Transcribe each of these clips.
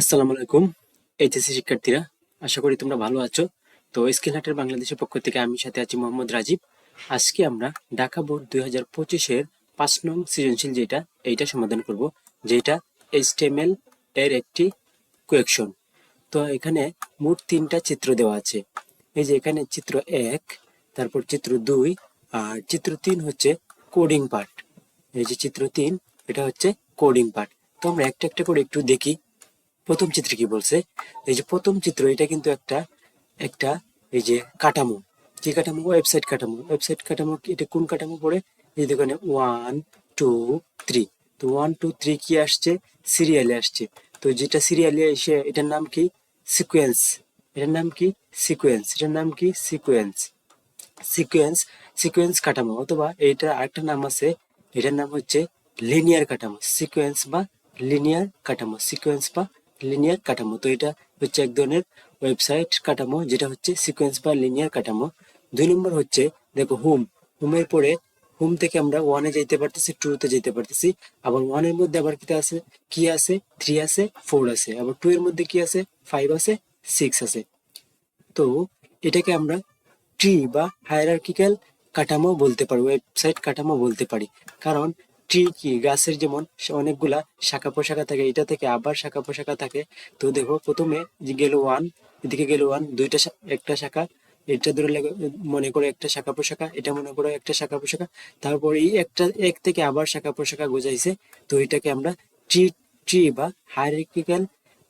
আসসালামু আলাইকুম, এইচএসসি শিক্ষার্থীরা, আশা করি তোমরা ভালো আছো। তো স্কিল হাটের বাংলাদেশের পক্ষ থেকে আমি সাথে আছি মোহাম্মদ রাজীব। আজকে আমরা ঢাকা বোর্ড দুই হাজার পঁচিশের পাঁচ নং সৃজনশীল যেটা, এইটা সমাধান করব, যেটা এইচটিএমএল এর একটি কোয়েকশন। তো এখানে মোট তিনটা চিত্র দেওয়া আছে। এই যে এখানে চিত্র এক, তারপর চিত্র দুই, আর চিত্র তিন হচ্ছে কোডিং পার্ট। এই যে চিত্র তিন, এটা হচ্ছে কোডিং পার্ট। তো আমরা একটা একটা করে একটু দেখি। প্রথম চিত্র কি বলছে? এই যে প্রথম চিত্র, এটা কিন্তু একটা একটা, এই যে কাঠামো। কি কাঠামো? ওয়েবসাইট কাঠামো। ওয়েবসাইট কাঠামো এটা কোন কাঠামো পড়ে? এই দেখেন ওয়ান টু থ্রি তো ওয়ান টু থ্রি কি আসছে? সিরিয়ালে আসছে। তো যেটা সিরিয়ালে এসে, এটার নাম কি? সিকোয়েন্স এটার নাম কি? সিকোয়েন্স এটার নাম কি? সিকোয়েন্স সিকোয়েন্স সিকোয়েন্স কাঠামো। অথবা এইটা আরেকটা নাম আছে, এটার নাম হচ্ছে লিনিয়ার কাঠামো। সিকোয়েন্স বা লিনিয়ার কাঠামো। সিকোয়েন্স বা লিনিয়ার কাঠামো। তো এটা হচ্ছে এক ধরনের ওয়েবসাইট কাঠামো, যেটা হচ্ছে সিকোয়েন্স বা লিনিয়ার কাঠামো। দুই নম্বর হচ্ছে, দেখো হোম হোমের পরে হোম থেকে আমরা ওয়ানে যেতে পারতেছি টু তে যেতে পারতেছি। আবার ওয়ানের মধ্যে আবার কি আছে? কি আছে? থ্রি আছে ফোর আছে। আবার টু এর মধ্যে কি আছে? ফাইভ আছে সিক্স আছে। তো এটাকে আমরা ট্রি বা হায়ারার্কিক্যাল কাঠামো বলতে পারি ওয়েবসাইট কাঠামো বলতে পারি। কারণ ট্রি কি গাছের যেমন অনেকগুলা শাখা পোশাখা থাকে, এটা থেকে আবার শাখা পোশাখা থাকে। তো দেখো, প্রথমে গেল ওয়ান, এদিকে গেল ওয়ান, দুইটা একটা শাখা, এটা ধরে মনে করে একটা শাখা পোশাখা এটা মনে করো একটা শাখা পোশাখা তারপর এই একটা, এক থেকে আবার শাখা পোশাখা গোজাইছে। তো এটাকে আমরা ট্রি ট্রি বা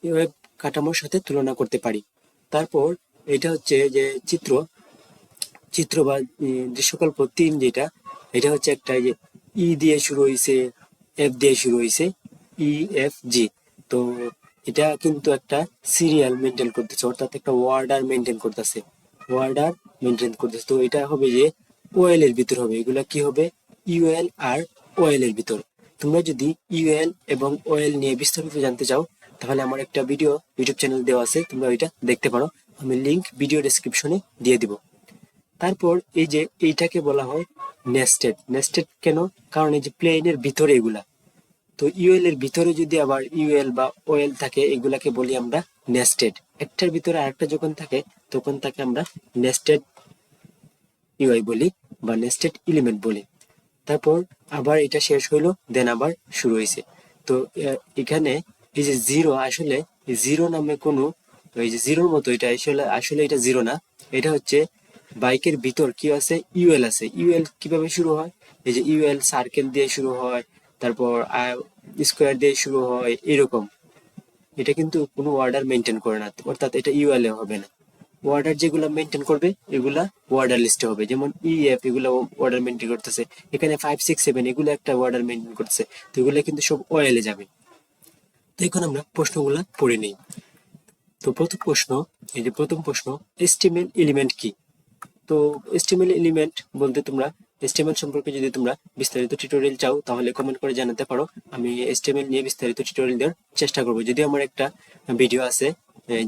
ওয়েব কাঠামোর সাথে তুলনা করতে পারি। তারপর এটা হচ্ছে যে চিত্র চিত্র বা দৃশ্যকল্প তিন যেটা, এটা হচ্ছে একটা যে ই দিয়ে শুরু হয়েছে এফ দিয়ে শুরু হয়েছে ই এফ জি তো এটা কিন্তু একটা সিরিয়াল মেনটেন করতেছে, অর্থাৎ একটা ওয়ার্ডার মেনটেন করতেছে ওয়ার্ডার মেনটেন করতেছে। তো এটা হবে যে ওয়েল এর ভিতর হবে, এগুলা কি হবে? ইউএল আর ওয়েল এর ভিতর। তোমরা যদি ইউএল এবং ওয়েল নিয়ে বিস্তারিত জানতে চাও, তাহলে আমার একটা ভিডিও ইউটিউব চ্যানেল দেওয়া আছে, তোমরা ওইটা দেখতে পারো। আমি লিংক ভিডিও ডেসক্রিপশনে দিয়ে দিব। তারপর এই যে এইটাকে বলা হয় নেস্টেড নেস্টেড কেন? কারণ এই যে প্লেনের ভিতরে এগুলা। তো ইউএল এর ভিতরে যদি আবার ইউএল বা ওএল থাকে, এগুলাকে বলি আমরা নেস্টেড একটার ভিতরে আরেকটা যখন থাকে, তখন তাকে আমরা নেস্টেড ইউআই বলি বা নেস্টেড এলিমেন্ট বলি। তারপর আবার এটা শেষ হইল দেন আবার শুরু হয়েছে তো এখানে এই যে জিরো আসলে জিরো নামে কোনো এই যে জিরোর মতো এটা, আসলে আসলে এটা জিরো না। এটা হচ্ছে বাইকের ভিতর কি আছে? ইউএল আছে। ইউএল কীভাবে শুরু হয়? এই যে ইউএল সার্কেল দিয়ে শুরু হয়, তারপর স্কোয়ার দিয়ে শুরু হয়, এরকম। এটা কিন্তু কোনো অর্ডার মেনটেন করে না। অর্থাৎ এটা ইউএল এ হবে না। ওয়ার্ডার যেগুলো মেনটেন করবে, এগুলা ওয়ার্ডার লিস্টে হবে। যেমন ইএফ এগুলো ওয়ার্ডার মেনটেন করতেছে। এখানে ফাইভ সিক্স সেভেন এগুলো একটা ওয়ার্ডার মেনটেন করতেছে। তো এগুলো কিন্তু সব ওয়েলে যাবে। তো এখন আমরা প্রশ্নগুলা পড়ে নিই। তো প্রথম প্রশ্ন, এই যে প্রথম প্রশ্ন এস্টিমেল এলিমেন্ট কি? তো এস্টিমেল এলিমেন্ট বলতে তোমরা, এস্টিমেল সম্পর্কে যদি তোমরা বিস্তারিত টিউটোরিয়াল চাও, তাহলে কমেন্ট করে জানাতে পারো। আমি এস্টিমেল নিয়ে বিস্তারিত টিউটোরিয়াল দেওয়ার চেষ্টা করব। যদি আমার একটা ভিডিও আছে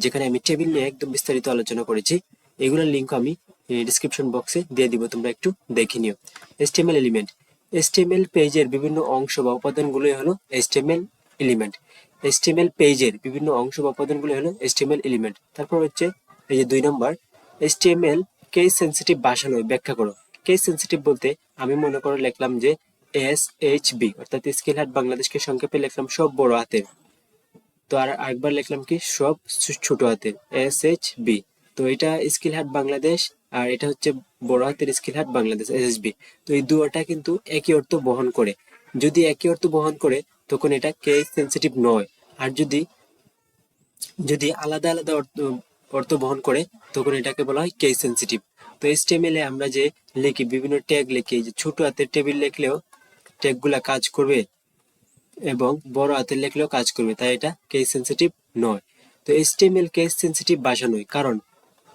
যেখানে আমি টেবিল নিয়ে একদম বিস্তারিত আলোচনা করেছি, এগুলোর লিঙ্ক আমি ডিসক্রিপশন বক্সে দিয়ে দিব, তোমরা একটু দেখে নিও। HTML element. এস্টিমেল পেজের বিভিন্ন অংশ বা উপাদানগুলোই হলো এস্টিমেল এলিমেন্ট। এস্টিমেল পেজের বিভিন্ন অংশ বা উপাদানগুলো হলো এস্টিমেল এলিমেন্ট। তারপর হচ্ছে এই যে দুই নম্বর HTML কেস সেন্সিটিভ ভাষা নয়, ব্যাখ্যা করো। কেস সেন্সিটিভ বলতে আমি মনে করে লিখলাম যে এস এইচ বি অর্থাৎ স্কিল হাট বাংলাদেশকে সংক্ষেপে লিখলাম সব বড় হাতের। তো আর আরেকবার লিখলাম কি? সব ছোট হাতের এস এইচ বি তো এটা স্কিল হাট বাংলাদেশ আর এটা হচ্ছে বড় হাতের স্কিল হাট বাংলাদেশ এস বি তো এই দুটো কিন্তু একই অর্থ বহন করে। যদি একই অর্থ বহন করে, তখন এটা কেস সেন্সিটিভ নয়। আর যদি যদি আলাদা আলাদা অর্থ অর্থ বহন করে, তখন এটাকে বলা হয় কেস সেন্সিটিভ তো এইচটিএমএল এ আমরা যে লিখি, বিভিন্ন ট্যাগ লিখি যে ছোট হাতের টেবিল লিখলেও ট্যাগগুলা কাজ করবে এবং বড় হাতের লিখলেও কাজ করবে, তাই এটা কেস সেন্সিটিভ নয়। তো এইচটিএমএল কেস সেন্সিটিভ ভাষা নয় কারণ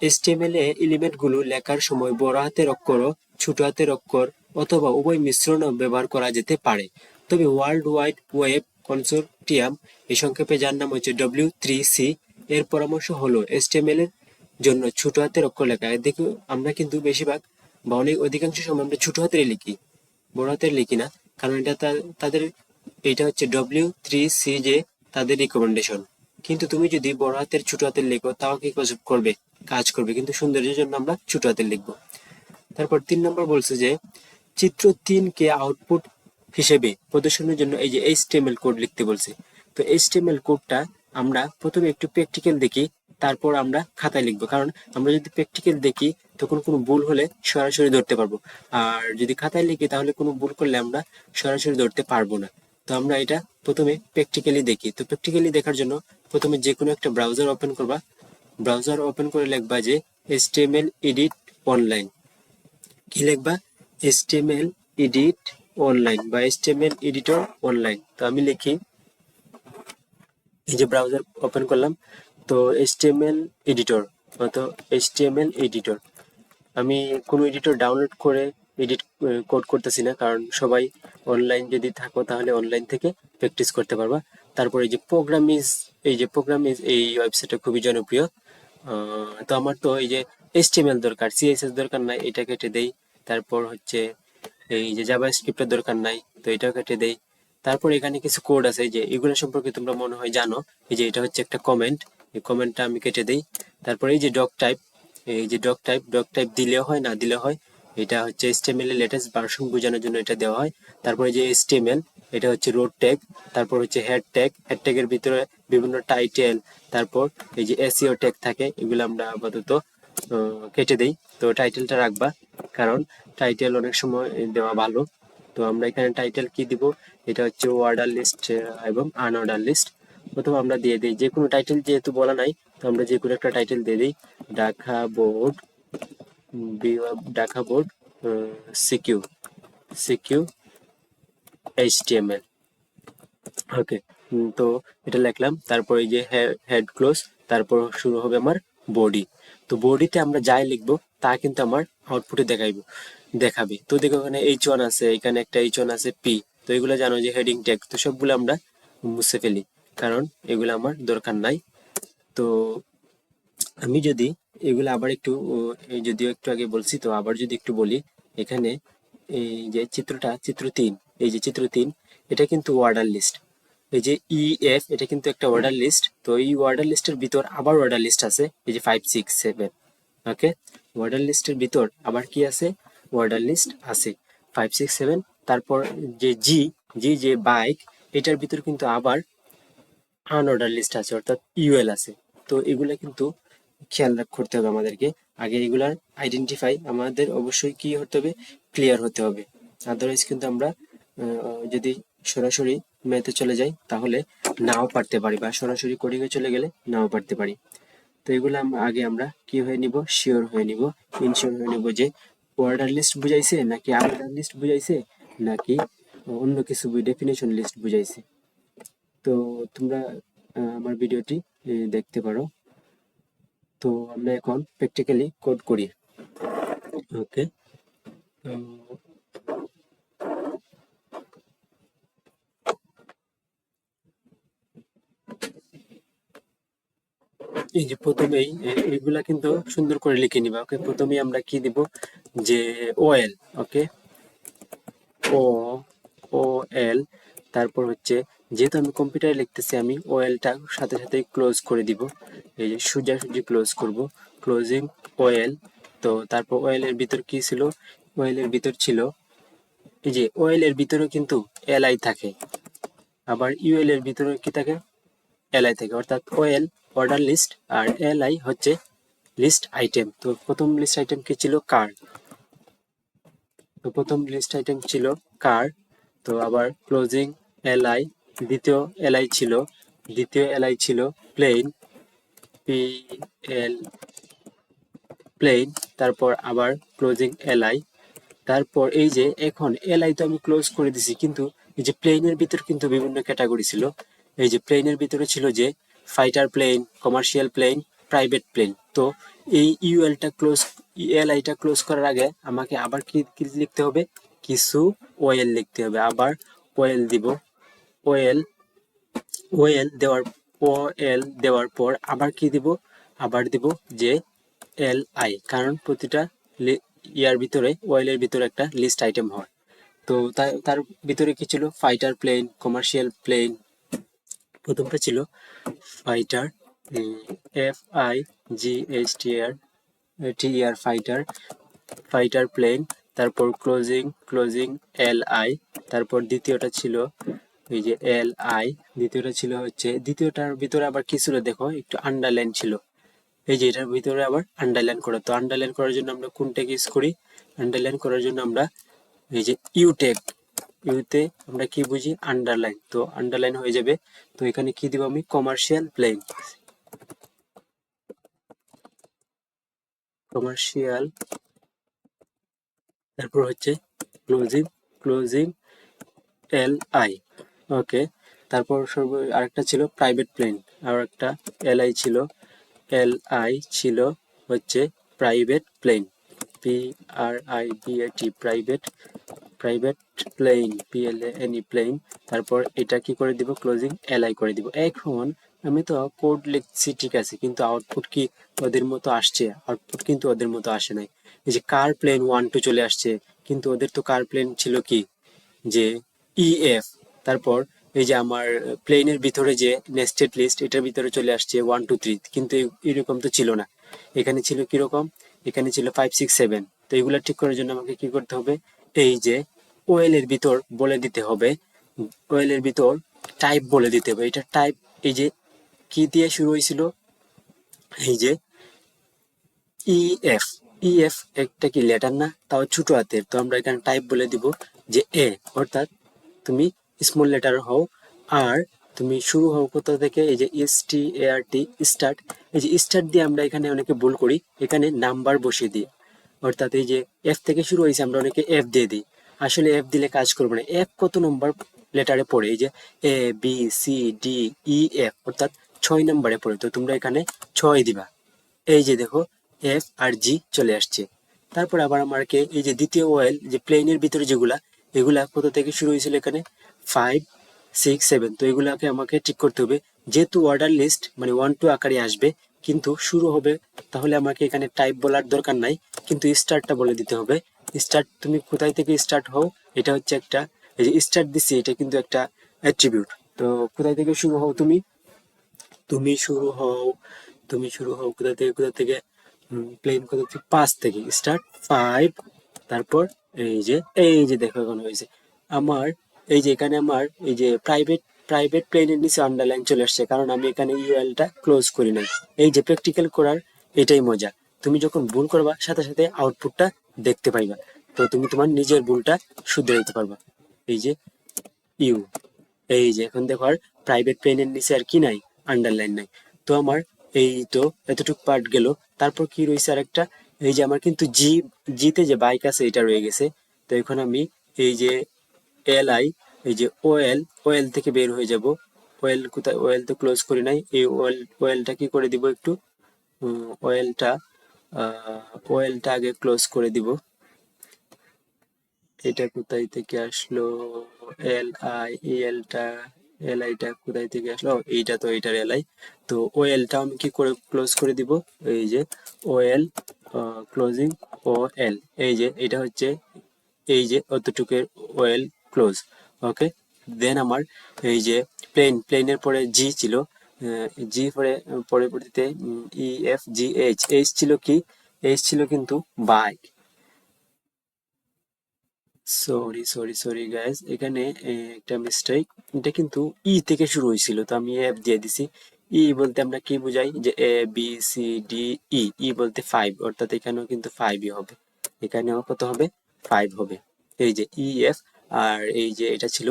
এইচটিএমএল এ এলিমেন্টগুলো লেখার সময় বড় হাতের অক্ষর, ছোট হাতের অক্ষর অথবা উভয় মিশ্রণও ব্যবহার করা যেতে পারে। তবে ওয়ার্ল্ড ওয়াইড ওয়েব কনসোর্টিয়াম এই সংক্ষেপে যার নাম হচ্ছে ডব্লিউ থ্রি সি এর পরামর্শ হলো এইচটিএমএল এর জন্য ছোট হাতের অক্ষর লেখা। দেখো আমরা কিন্তু বেশিরভাগ বা অনেক অধিকাংশ সময় আমরা ছোট হাতের লিখি, বড় হাতের লিখি না, কারণ এটা তাদের এটা হচ্ছে ডব্লিউ থ্রি সি যে তাদের রিকমেন্ডেশন কিন্তু তুমি যদি বড় হাতের ছোট হাতের লিখো, তাও কি করবে, কাজ করবে, কিন্তু সৌন্দর্যের জন্য আমরা ছোট হাতের লিখব। তারপর তিন নম্বর বলছে যে, চিত্র তিন কে আউটপুট হিসেবে প্রদর্শনের জন্য এই যে এইচটিএমএল কোড লিখতে বলছে। তো এইচটিএমএল কোডটা আমরা প্রথমে একটু প্র্যাকটিক্যাল দেখি, তারপর আমরা খাতায় লিখব। কারণ আমরা যদি প্র্যাকটিক্যাল দেখি, তখন কোনো ভুল হলে সরাসরি ধরতে পারব। আর যদি খাতায় লিখি, তাহলে কোনো ভুল করলে আমরা সরাসরি ধরতে পারব না। তো আমরা এটা প্রথমে প্র্যাকটিক্যালি দেখি। তো প্র্যাকটিক্যালি দেখার জন্য প্রথমে যে কোনো একটা ব্রাউজার ওপেন করবা। ব্রাউজার ওপেন করে লিখবা যে এইচটিএমএল এডিট অনলাইন কি লিখবা? HTML এডিট অনলাইন বা HTML এডিটর অনলাইন তো আমি লিখি এই যে ব্রাউজার ওপেন করলাম, তো HTML এডিটর তো HTML এডিটর আমি কোনো এডিটর ডাউনলোড করে এডিট কোড করতেছি না, কারণ সবাই অনলাইন যদি থাকো তাহলে অনলাইন থেকে প্র্যাকটিস করতে পারবা। তারপরে এই যে প্রোগ্রাম ইজ এই যে প্রোগ্রাম ইজ এই ওয়েবসাইটটা খুবই জনপ্রিয়। তো আমার তো এই যে HTML দরকার সিএসএস দরকার নাই, এটা কেটে দেই। তারপর হচ্ছে এই যে জাভা স্ক্রিপ্টের দরকার নাই, তো এটাও কেটে দেই। তারপর এখানে কিছু কোড আছে যে এগুলো সম্পর্কে তোমরা মনে হয় জানো। এই যে এটা হচ্ছে একটা কমেন্ট এই কমেন্টটা আমি কেটে দেই। তারপর এই যে ডক টাইপ এই যে ডক টাইপ ডক টাইপ দিলেও হয়, না দিলেও হয়, এটা হচ্ছে এর লেটেস্ট ভার্সন বোঝানোর জন্য এটা দেওয়া হয়। তারপরে যে HTML, এটা হচ্ছে রোড ট্যাগ তারপর হচ্ছে হেড ট্যাগ হেড ট্যাগের ভিতরে বিভিন্ন টাইটেল তারপর এই যে এসইও ট্যাগ থাকে, এগুলো আমরা আপাতত কেটে দেই। তো টাইটেলটা রাখবা, কারণ টাইটেল অনেক সময় দেওয়া ভালো। তো আমরা এখানে টাইটেল কি দিব? এটা হচ্ছে অর্ডার লিস্ট এবং আনঅর্ডার লিস্ট প্রথমে আমরা দিয়ে দিই, যে কোনো টাইটেল যেহেতু বলা নাই, তো আমরা যে কোনো একটা টাইটেল দিয়ে দিই। ঢাকা বোর্ড ঢাকা বোর্ড সিকিউ সিকিউ এইচটিএমএল ওকে তো এটা লিখলাম। তারপর এই যে হেড ক্লোজ তারপর শুরু হবে আমার বডি তো বডিতে আমরা যাই লিখব, তা কিন্তু আমার আউটপুটে দেখাইবো, দেখাবে। তো দেখো এখানে এইচ ওয়ান আছে, এখানে একটা এইচ ওয়ান আছে পি তো এগুলো জানো যে হেডিং ট্যাগ তো সবগুলো আমরা মুছে ফেলি, কারণ এগুলো আমার দরকার নাই। তো আমি যদি এগুলো আবার একটু যদিও একটু আগে বলছি, তো আবার যদি একটু বলি, এখানে এই যে চিত্রটা, চিত্র তিন, এই যে চিত্র তিন, এটা কিন্তু অর্ডার লিস্ট এই যে ই এফ এটা কিন্তু একটা অর্ডার লিস্ট তো এই অর্ডার লিস্টের ভিতর আবার অর্ডার লিস্ট আছে, এই যে five six seven okay order লিস্টের ভিতর আবার কি আছে? অর্ডার লিস্ট আছে। ফাইভ সিক্স সেভেন তারপর যে জি জি যে বাইক এটার ভিতর কিন্তু আবার আনঅর্ডার লিস্ট আছে অর্থাৎ ইউএল আছে। তো এগুলা কিন্তু খেয়াল রাখ করতে হবে আমাদেরকে। আগে এগুলার আইডেন্টিফাই আমাদের অবশ্যই কি হতে হবে ক্লিয়ার হতে হবে। আদারওয়াইজ কিন্তু আমরা যদি সরাসরি ম্যাথে চলে যাই তাহলে নাও পারতে পারি বা সরাসরি কোডিং এ চলে গেলে নাও পারতে পারি। তো এগুলো আমরা আগে আমরা কি হয়ে নিব? শিওর হয়ে নিব। ইনশিওর হয়ে নিব যে অর্ডার লিস্ট বুঝাইছে নাকি আর্ডার লিস্ট বুঝাইছে? নাকি অন্য কিছু ডেফিনেশন লিস্ট বুঝাইছে। তো তোমরা আমার ভিডিওটি দেখতে পারো। তো আমরা এখন প্র্যাকটিক্যালি কোড করি। ওকে এই যে প্রথমেই, এ- এগুলা কিন্তু সুন্দর করে লিখে নিবা। ওকে প্রথমেই আমরা কি দিব? যে ওয়েল ওকে ও ও এল তারপর হচ্ছে যেহেতু আমি কম্পিউটারে লিখতেছি, আমি ওয়েলটা সাথে সাথে ক্লোজ করে দিব। এই যে সোজাসুজি ক্লোজ করব। ক্লোজিং ওয়েল তো তারপর ওয়েলের ভিতর কি ছিল? ওয়েলের ভিতর ছিল, এই যে ওয়েলের ভিতরে কিন্তু এলআই থাকে। আবার ইউএল এর ভিতরে কি থাকে? এলআই থাকে। অর্থাৎ ওয়েল অর্ডার লিস্ট আর এলআই হচ্ছে লিস্ট আইটেম তো প্রথম লিস্ট আইটেম কি ছিল? কার তো প্রথম লিস্ট আইটেম ছিল কার তো আবার ক্লোজিং এলআই দ্বিতীয় এলআই ছিল, দ্বিতীয় এলআই ছিল প্লেন পি এল প্লেন তারপর আবার ক্লোজিং এলআই তারপর এই যে এখন এলআই তো আমি ক্লোজ করে দিছি, কিন্তু এই যে প্লেনের ভিতর কিন্তু বিভিন্ন ক্যাটাগরি ছিল। এই যে প্লেনের ভিতরে ছিল যে fighter plane commercial plane private plane তো এই ইউএলটা ক্লোজ এলআইটা ক্লোজ করার আগে আমাকে আবার কি কি লিখতে হবে? কিছু ওয়েল লিখতে হবে। আবার ওয়েল দিব। ওয়েল ওয়েল দেওয়ার ওয়েল দেওয়ার পর আবার কি দিব? আবার দিব যে এল আই কারণ প্রতিটা ইয়ার ভিতরে ওয়েলের ভিতরে একটা লিস্ট আইটেম হয়। তো তার ভিতরে কি ছিল? ফাইটার প্লেন কমার্শিয়াল প্লেন প্রথমটা ছিল fighter F I G H T R T R fighter fighter plane তারপর ক্লোজিং ক্লোজিং এল আই তারপর দ্বিতীয়টা ছিল এই যে এল আই দ্বিতীয়টা ছিল হচ্ছে, দ্বিতীয়টার ভিতরে আবার কি ছিল দেখো, একটু আন্ডারলাইন ছিল। এই যে এটার ভিতরে আবার আন্ডারলাইন করা। তো আন্ডারলাইন করার জন্য আমরা কোনটা ইউজ করি? আন্ডারলাইন করার জন্য আমরা এই যে ইউটেক ইউতে আমরা কি বুঝি? আন্ডারলাইন তো আন্ডারলাইন হয়ে যাবে। তো এখানে কি দিব আমি? কমার্শিয়াল প্লেন কমার্শিয়াল তারপর হচ্ছে closing closing L I okay তারপর সর্ব, আরেকটা ছিল প্রাইভেট প্লেন আর একটা এল আই ছিল এল আই ছিল হচ্ছে private plane P R I B A T private private plane P L N E plane তারপর এটা কি করে দিব? ক্লোজিং এল আই করে দিব। এখন আমি তো কোড লিখছি, ঠিক আছে, কিন্তু আউটপুট কি ওদের মতো আসছে? আউটপুট কিন্তু ওদের মতো আসে নাই। এই যে কার প্লেন ওয়ান টু চলে আসছে, কিন্তু ওদের তো কার প্লেন ছিল কি? যে ইএফ তারপর এই যে আমার প্লেনের ভিতরে যে নেস্টেড লিস্ট এটার ভিতরে চলে আসছে ওয়ান টু থ্রি কিন্তু এরকম তো ছিল না। এখানে ছিল কীরকম? এখানে ছিল ফাইভ সিক্স সেভেন তো এগুলো ঠিক করার জন্য আমাকে কি করতে হবে? এই যে ওয়েল এর ভিতর বলে দিতে হবে। ওয়েল এর ভিতর টাইপ বলে দিতে হবে। এটা টাইপ এই যে কি দিয়ে শুরু হয়েছিল? এই যে ইএফ ইএফ একটা কি লেটার না? তাও ছোট হাতের, তো আমরা এখানে টাইপ বলে দিব যে এ অর্থাৎ তুমি স্মল লেটার হও, আর তুমি শুরু হও কোথা থেকে? এই যে এস টি এ আর টি স্টার্ট এই যে স্টার্ট দিয়ে আমরা এখানে অনেকে ভুল করি, এখানে নাম্বার বসিয়ে দিই। অর্থাৎ এই যে এফ থেকে শুরু হয়েছে, আমরা অনেকে এফ দিয়ে দিই। আসলে এফ দিলে কাজ করবে না। এফ কত নম্বর লেটারে পড়ে? এই যে A B C D E F অর্থাৎ ছয় নম্বরে পড়ে, তো তোমরা এখানে ছয় দিবা। এই যে দেখো এফ আর জি চলে আসছে। তারপর আবার আমাকে এই যে দ্বিতীয় ওয়েল যে প্লেনের ভিতরে যেগুলা, এগুলা কোথা থেকে শুরু হয়েছিল এখানে? ফাইভ সিক্স সেভেন তো এগুলাকে আমাকে ঠিক করতে হবে। যেহেতু অর্ডার লিস্ট মানে ওয়ান টু আকারে আসবে, কিন্তু শুরু হবে, তাহলে আমাকে এখানে টাইপ বলার দরকার নাই, কিন্তু স্টার্টটা বলে দিতে হবে। স্টার্ট তুমি কোথায় থেকে স্টার্ট হও, এটা হচ্ছে একটা, এই যে স্টার্ট দিচ্ছি এটা কিন্তু একটা অ্যাট্রিবিউট তো কোথায় থেকে শুরু হও তুমি? তুমি শুরু হও, তুমি শুরু হও কোথা থেকে কোথা থেকে? প্লেন কোথা থেকে? পাঁচ থেকে। স্টার্ট ফাইভ তারপর এই যে এই যে দেখো এখন হয়েছে। আমার, এই যে এখানে আমার, এই যে প্রাইভেট প্রাইভেট প্লেনের নিচে আন্ডারলাইন চলে আসছে, কারণ আমি এখানে ইউএলটা ক্লোজ করি নাই। এই যে প্র্যাকটিক্যাল করার এটাই মজা। তুমি যখন ভুল করবা, সাথে সাথে আউটপুটটা দেখতে পাইবা। তো তুমি তোমার নিজের ভুলটা শুধরে দিতে পারবা। এই যে ইউ এই যে এখন দেখো আর প্রাইভেট প্লেনের নিচে আর কি নাই? আন্ডারলাইন নাই। তো আমার এই তো এতটুকু পার্ট গেল। তারপর কি রয়েছে আরেকটা? এই যে আমার কিন্তু জি জিতে যে বাইক আছে, এটা রয়ে গেছে। তো এখন আমি এই যে এল আই এই যে ওয়েল ওয়েল থেকে বের হয়ে যাব। ওয়েল কোথায়? ওয়েল তো ক্লোজ করি নাই। এই ওয়েল ওয়েলটা কি করে দিব একটু? ওয়েলটা ওয়েলটা আগে ক্লোজ করে দিব। এটা কোথায় থেকে আসলো? এল আই এলটা এল আইটা কোথায় থেকে আসলো? এইটা তো এইটার এল আই তো ও এলটা আমি কি করে ক্লোজ করে দিব? এই যে ও এল ক্লোজিং ও এল এই যে এটা হচ্ছে, এই যে অতটুকুর ওয়েল ক্লোজ ওকে দেন আমার এই যে প্লেন প্লেনের পরে জি ছিল জি পরে, পরবর্তীতে E F G H H ছিল কি? এইচ ছিল কিন্তু bike sorry sorry sorry guys এখানে একটা মিস্টেক এটা কিন্তু ই থেকে শুরু হয়েছিল, তো আমি এফ দিয়ে দিছি। ই বলতে আমরা কি বুঝাই? যে A B C D E E বলতে ফাইভ অর্থাৎ এখানেও কিন্তু ফাইভই হবে। এখানেও কত হবে? ফাইভ হবে। এই যে ই এফ আর এই যে এটা ছিল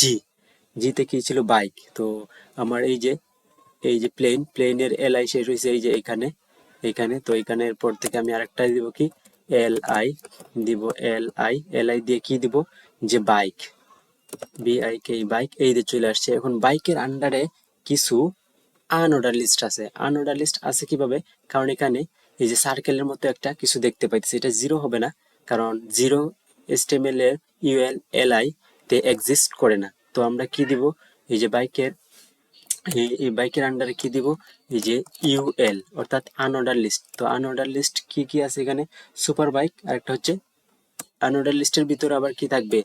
জি জিতে কি ছিল? বাইক তো আমার এই যে এই যে প্লেন প্লেনের এল আই শেষ হয়েছে এই যে এখানে এখানে। তো এখানের পর থেকে আমি আরেকটা দিব কি? এল আই দিব এল আই এল আই দিয়ে কি দিব? যে bike B I K bike এই দিয়ে চলে আসছে। এখন বাইকের আন্ডারে কিছু আনঅর্ডার লিস্ট আছে। আনঅর্ডার লিস্ট আছে কীভাবে? কারণ এখানে এই যে সার্কেলের মতো একটা কিছু দেখতে পাইতেছি। এটা জিরো হবে না, কারণ জিরো এস্টেমেল এর ইউএল এল আই তে এক্সিস্ট করে না। তো আমরা কি দিব? এই যে বাইকের এই বাইকের আন্ডারে কি দিব? এই যে ইউএল অর্থাৎ আনঅর্ডার লিস্ট তো আনঅর্ডার লিস্ট কি কি আছে এখানে? সুপার বাইক আর একটা হচ্ছে আনঅর্ডার লিস্টের ভিতরে আবার কি থাকবে?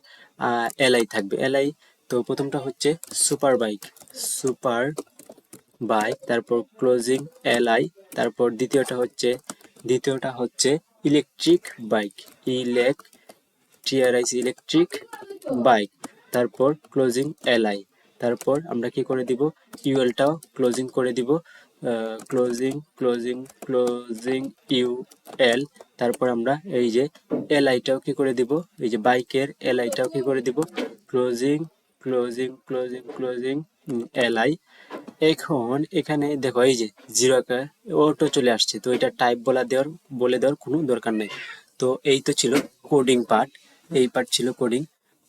এলআই থাকবে। এলআই তো প্রথমটা হচ্ছে সুপার বাইক সুপার বাই তারপর ক্লোজিং এল আই তারপর দ্বিতীয়টা হচ্ছে দ্বিতীয়টা হচ্ছে electric bike electric electric bike তারপর ক্লোজিং এল আই তারপর আমরা কি করে দিব? ইউএলটাও ক্লোজিং করে দিব। Closing closing closing U L তারপর আমরা এই যে এল আইটাও কি করে দিব? এই যে বাইকের এল আইটাও কি করে দিব? Closing closing closing closing L I এখন এখানে দেখো এই যে জিরো আকার অটো চলে আসছে, তো এটা টাইপ বলা দেওয়ার, বলে দেওয়ার কোনো দরকার নেই। তো এই তো ছিল কোডিং পার্ট এই পার্ট ছিল কোডিং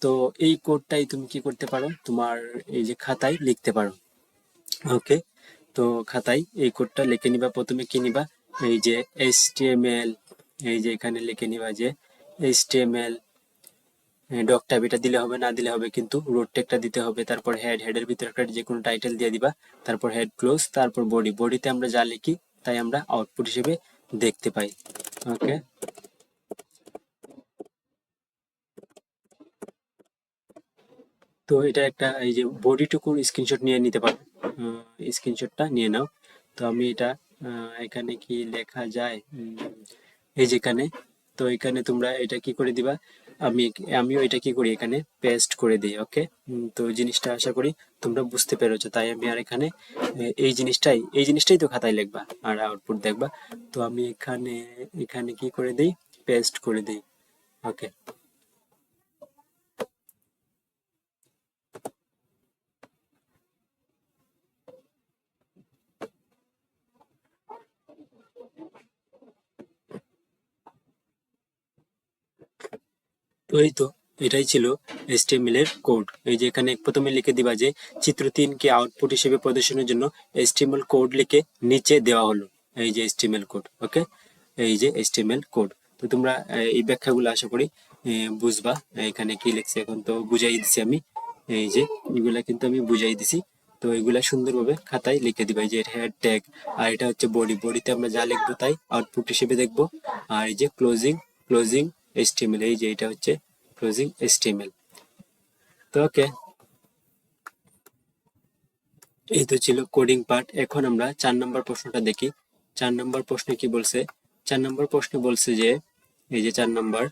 তো এই কোডটাই তুমি কি করতে পারো? তোমার এই যে খাতায় লিখতে পারো। ওকে তো খাতায় এই কোডটা লিখে নিবা। প্রথমে কি নিবা? এই যে এইচ এই যে এখানে লিখে নিবা যে H T M L doc tab এটা দিলে হবে, না দিলে হবে, কিন্তু রোড টেকটা দিতে হবে। তারপর হেড হেডের ভিতরে একটা যে কোনো টাইটেল দিয়ে দিবা। তারপর হেড ক্লোজ তারপর বডি বডিতে আমরা যা লিখি, তাই আমরা আউটপুট হিসেবে দেখতে পাই। ওকে তো এটা একটা, এই যে বডিটুকুর স্ক্রিনশট নিয়ে নিতে পারো। স্ক্রিনশটটা নিয়ে নাও। তো আমি এটা এখানে কি লেখা যায়? এই যেখানে তো এখানে তোমরা এটা কি করে দিবা? আমি, আমিও এটা কি করি? এখানে পেস্ট করে দিই ওকে তো জিনিসটা আশা করি তোমরা বুঝতে পেরেছ। তাই আমি আর এখানে এই জিনিসটাই এই জিনিসটাই তো খাতায় লিখবা আর আউটপুট দেখবা। তো আমি এখানে এখানে কি করে দিই? পেস্ট করে দিই ওকে তো এই তো এটাই ছিল এর কোড এই যে এখানে প্রথমে লিখে দিবা যে চিত্র তিনকে আউটপুট হিসেবে প্রদর্শনের জন্য HTML কোড লিখে নিচে দেওয়া হলো। এই যে HTML কোড ওকে এই যে HTML কোড তো তোমরা এই ব্যাখ্যাগুলো আশা করি বুঝবা। এখানে কি লিখছে এখন তো বুঝাই দিছি আমি। এই যে, এগুলা কিন্তু আমি বুঝাই দিছি। তো এগুলা সুন্দরভাবে খাতায় লিখে দিবা। যে হেড ট্যাগ আর এটা হচ্ছে বডি বডিতে আমরা যা লিখব তাই আউটপুট হিসেবে দেখব। আর এই যে ক্লোজিং ক্লোজিং HTML এই যে এটা হচ্ছে ক্লোজিং HTML তো ওকে এই তো ছিল কোডিং পার্ট এখন আমরা চার নম্বর প্রশ্নটা দেখি। চার নম্বর প্রশ্নে কি বলছে? চার নম্বর প্রশ্নে বলছে যে, এই যে চার নম্বর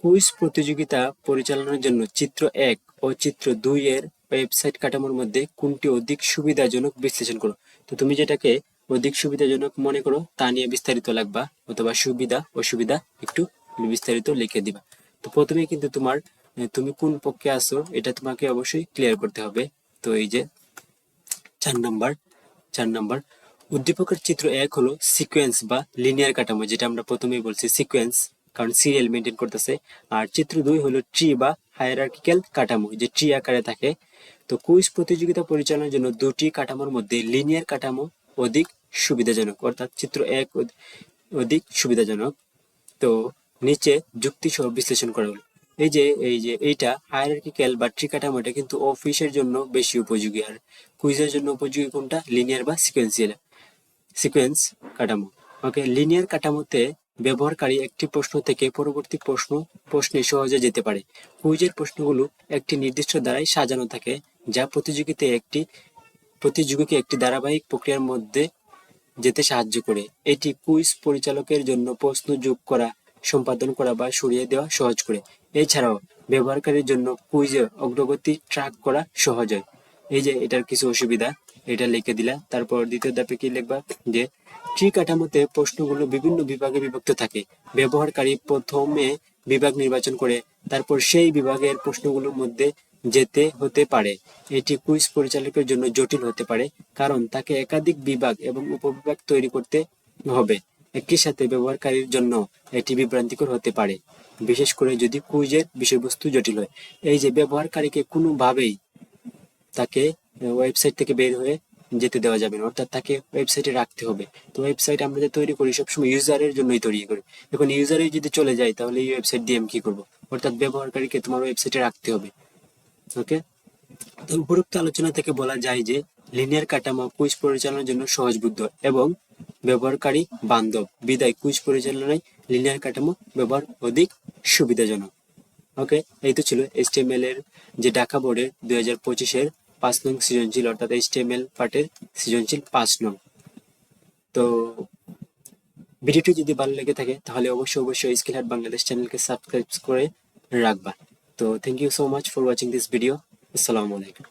কুইজ প্রতিযোগিতা পরিচালনার জন্য চিত্র এক ও চিত্র দুই এর ওয়েবসাইট কাঠামোর মধ্যে কোনটি অধিক সুবিধাজনক বিশ্লেষণ করো? তো তুমি যেটাকে অধিক সুবিধাজনক মনে করো, তা নিয়ে বিস্তারিত লাগবা, অথবা সুবিধা, অসুবিধা একটু বিস্তারিত লিখে দিবা। তো প্রথমে কিন্তু তোমার তুমি কোন পক্ষে আছো এটা তোমাকে অবশ্যই ক্লিয়ার করতে হবে। তো এই যে চার নাম্বার চার নাম্বার, উদ্দীপকের চিত্র এক হলো সিকোয়েন্স বা লিনিয়ার কাঠামো, যেটা আমরা প্রথমেই বলছি সিকোয়েন্স কারণ সিরিয়াল মেনটেন করতেছে। আর চিত্র দুই হলো ট্রি বা হায়ারার্কিক্যাল কাঠামো, যে ট্রি আকারে থাকে। তো কুইজ প্রতিযোগিতা পরিচালনার জন্য দুটি কাঠামোর মধ্যে লিনিয়ার কাঠামো অধিক সুবিধাজনক, অর্থাৎ চিত্র এক অধ- অধিক সুবিধাজনক। তো নিচে যুক্তি সহ বিশ্লেষণ করা হলো। এই যে এই যে, এইটা হায়ারার্কিক্যাল বা ট্রি কাঠামো এটা কিন্তু অফিসের জন্য বেশি উপযোগী। আর কুইজের জন্য উপযোগী কোনটা? লিনিয়ার বা সিকোয়েন্সিয়াল সিকোয়েন্স কাঠামো। ওকে লিনিয়ার কাঠামোতে ব্যবহারকারী একটি প্রশ্ন থেকে পরবর্তী প্রশ্ন, প্রশ্নে সহজে যেতে পারে। কুইজের প্রশ্নগুলো একটি নির্দিষ্ট দ্বারাই সাজানো থাকে, যা প্রতিযোগিতায় একটি, প্রতিযোগীকে একটি ধারাবাহিক প্রক্রিয়ার মধ্যে যেতে সাহায্য করে। এটি কুইজ পরিচালকের জন্য প্রশ্ন যোগ করা সম্পাদন করা বা সরিয়ে দেওয়া সহজ করে। এছাড়াও, ব্যবহারকারীর জন্য কুইজের অগ্রগতি ট্র্যাক করা সহজ হয়। এই যে, এটার কিছু অসুবিধা, এটা লিখে দিলা। তারপর দ্বিতীয় ধাপে কি লিখবা? যে ট্রি কাঠামোতে প্রশ্নগুলো বিভিন্ন বিভাগে বিভক্ত থাকে। ব্যবহারকারী প্রথমে বিভাগ নির্বাচন করে, তারপর সেই বিভাগের প্রশ্নগুলোর মধ্যে যেতে হতে পারে। এটি কুইজ পরিচালকের জন্য জটিল হতে পারে, কারণ তাকে একাধিক বিভাগ এবং উপবিভাগ তৈরি করতে হবে। একই সাথে ব্যবহারকারীর জন্য এটি বিভ্রান্তিকর হতে পারে। বিশেষ করে যদি কুইজের বিষয়বস্তু জটিল হয়। এই যে ব্যবহারকারীকে কোনোভাবেই তাকে ওয়েবসাইট থেকে বের হয়ে যেতে দেওয়া যাবে না, অর্থাৎ তাকে ওয়েবসাইটে রাখতে হবে। তো ওয়েবসাইট আমরা যে তৈরি করি, সবসময় ইউজারের জন্যই তৈরি করি। এখন ইউজারে যদি চলে যায়, তাহলে এই ওয়েবসাইট দিয়ে আমি কি করব? অর্থাৎ ব্যবহারকারীকে তোমার ওয়েবসাইটে রাখতে হবে। ওকে? তো উপরোক্ত আলোচনা থেকে বলা যায় যে লিনিয়ার কাঠামো কুইজ পরিচালনার জন্য সহজবুদ্ধ এবং ব্যবহারকারী বান্ধব। বিদায়, কুইজ পরিচালনায় লিনিয়ার কাঠামো ব্যবহার অধিক সুবিধাজনক। ওকে, এই তো ছিল এইচটিএমএল এর যে ঢাকা বোর্ডের দুই হাজার পঁচিশের পাঁচ নং সৃজনশীল, অর্থাৎ এইচটিএমএল পার্টের সৃজনশীল পাঁচ নং। তো ভিডিওটি যদি ভালো লেগে থাকে, তাহলে অবশ্যই অবশ্যই স্কিল হাট বাংলাদেশ চ্যানেলকে সাবস্ক্রাইব করে রাখবা। তো thank you so much for watching this video আসসালামু আলাইকুম।